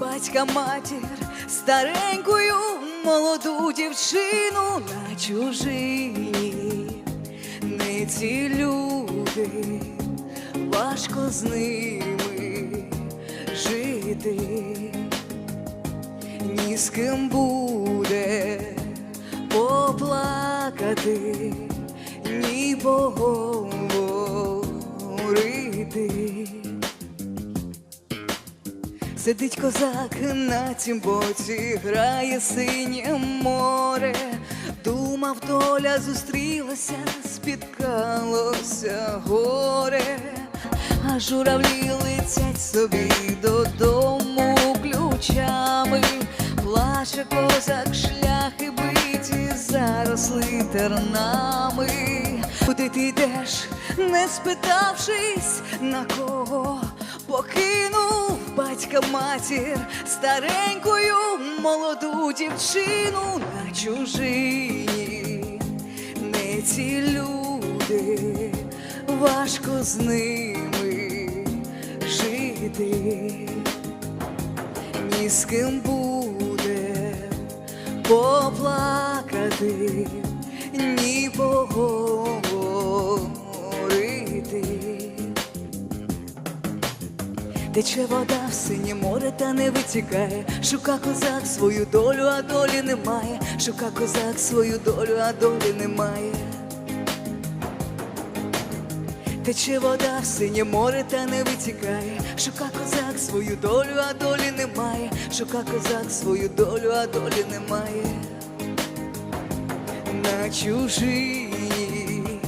батька матір старенькою молоду дівчину на чужині. Не ці люди, важко з ними жити, ні з ким буде поплакати, ні поговорити. Сидить козак на цім боці, грає синє море, думав, доля зустрілася, спіткалося горе, а журавлі летять собі додому ключами, плаче козак, шляхи биті, заросли тернами. Куди ти йдеш, не спитавшись на кого покинув батька матір старенькою молоду дівчину на чужині. Не ці люди, важко з ними жити, ні з ким буде поплакати, Тече вода в синє море та не витікає. Шука козак свою долю, а долі немає. Шука козак свою долю, а долі немає. Тече вода в синє море та не витікає. Шука козак свою долю, а долі немає. Шука козак свою долю, а долі немає. На чужині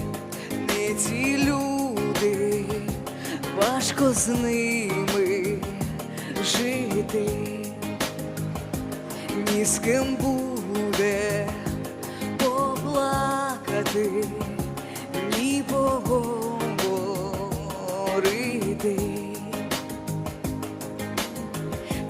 не ці люди, важко з ними жити, ні з ким буде поплакати, ні поговорити.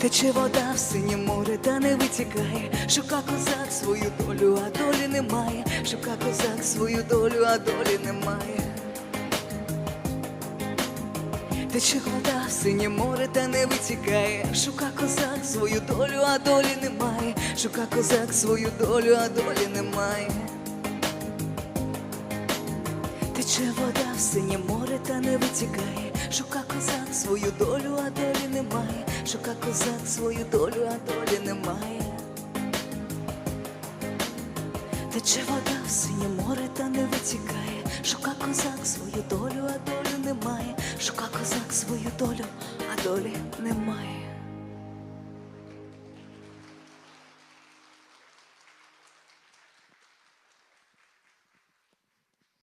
Тече вода в синє море та не витікає. Шука козак свою долю, а долі немає. Шука козак свою долю, а долі немає. Тече вода в синє море та не витікає. Шука козак свою долю, а долі немає. Шука козак свою долю, а долі немає. Тече вода в синє море та не витікає. Шука козак свою долю, а долі немає. Шука козак свою долю, а долі немає. Тече вода в синє море та не витікає. Шука козак свою долю, а долі немає. Шука козак свою долю, а долі немає.